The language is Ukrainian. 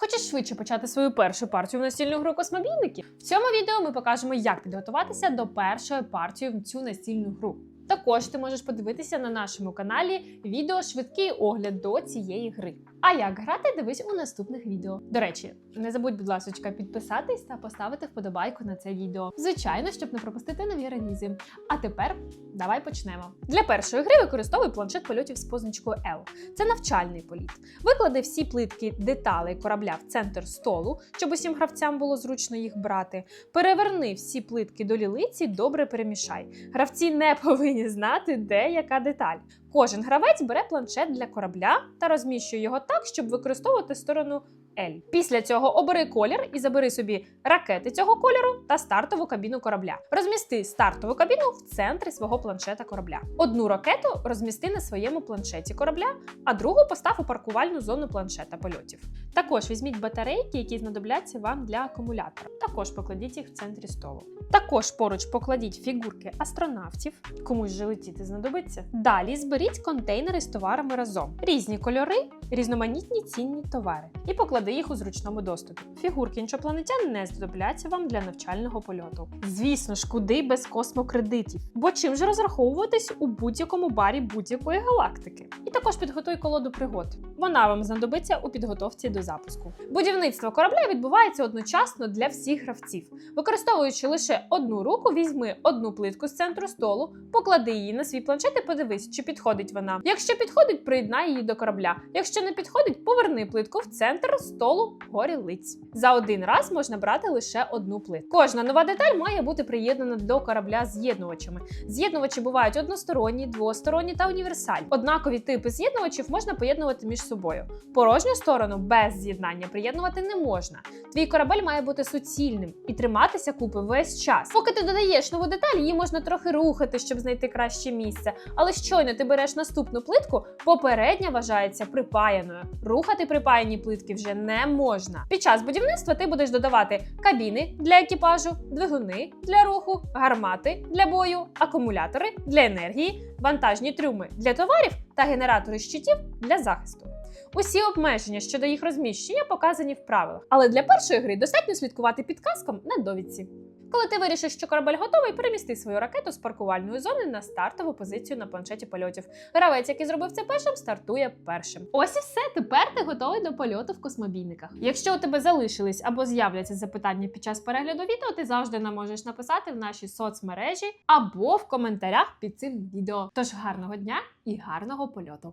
Хочеш швидше почати свою першу партію в настільну гру космобійників? В цьому відео ми покажемо, як підготуватися до першої партії в цю настільну гру. Також ти можеш подивитися на нашому каналі відео швидкий огляд до цієї гри. А як грати, дивись у наступних відео. До речі, не забудь, будь ласка, підписатись та поставити вподобайку на це відео. Звичайно, щоб не пропустити нові релізи. А тепер давай почнемо. Для першої гри використовуй планшет польотів з позначкою L. Це навчальний політ. Виклади всі плитки деталей корабля в центр столу, щоб усім гравцям було зручно їх брати. Переверни всі плитки до лілиці, добре перемішай. Гравці не повинні знати, де яка деталь. Кожен гравець бере планшет для корабля та розміщує його так, щоб використовувати сторону L. Після цього обери колір і забери собі ракети цього кольору та стартову кабіну корабля. Розмісти стартову кабіну в центрі свого планшета корабля. Одну ракету розмісти на своєму планшеті корабля, а другу постав у паркувальну зону планшета польотів. Також візьміть батарейки, які знадобляться вам для акумулятора. Також покладіть їх в центрі столу. Також поруч покладіть фігурки астронавтів, комусь же летіти знадобиться. Далі зберіть контейнери з товарами разом, різні кольори, різноманітні цінні товари, і поклади їх у зручному доступі. Фігурки іншопланетян не знадобляться вам для навчального польоту. Звісно ж, куди без космокредитів, бо чим же розраховуватись у будь-якому барі будь-якої галактики. І також підготуй колоду пригод. Вона вам знадобиться у підготовці до запуску. Будівництво корабля відбувається одночасно для всіх гравців. Використовуючи лише одну руку, візьми одну плитку з центру столу, поклади її на свій планшет і подивись, чи підходить вона. Якщо підходить, приєднай її до корабля. Якщо не підходить, поверни плитку в центр столу горі лиць. За один раз можна брати лише одну плитку. Кожна нова деталь має бути приєднана до корабля з'єднувачами. З'єднувачі бувають односторонні, двосторонні та універсальні. Однакові типи з'єднувачів можна поєднувати між собою. Порожню сторону без з'єднання приєднувати не можна. Твій корабель має бути суцільним і триматися купи весь час. Поки ти додаєш нову деталь, її можна трохи рухати, щоб знайти краще місце. Але щойно ти береш наступну плитку, попередня вважається припаяною. Рухати припаяні плитки вже не можна. Під час будівництва ти будеш додавати кабіни для екіпажу, двигуни для руху, гармати для бою, акумулятори для енергії, вантажні трюми для товарів та генератори щитів для захисту. Усі обмеження щодо їх розміщення показані в правилах, але для першої гри достатньо слідкувати підказкам на довідці. Коли ти вирішиш, що корабель готовий, перемісти свою ракету з паркувальної зони на стартову позицію на планшеті польотів. Гравець, який зробив це першим, стартує першим. Ось і все. Тепер ти готовий до польоту в космобійниках. Якщо у тебе залишились або з'являться запитання під час перегляду відео, ти завжди нам можеш написати в нашій соцмережі або в коментарях під цим відео. Тож гарного дня і гарного польоту!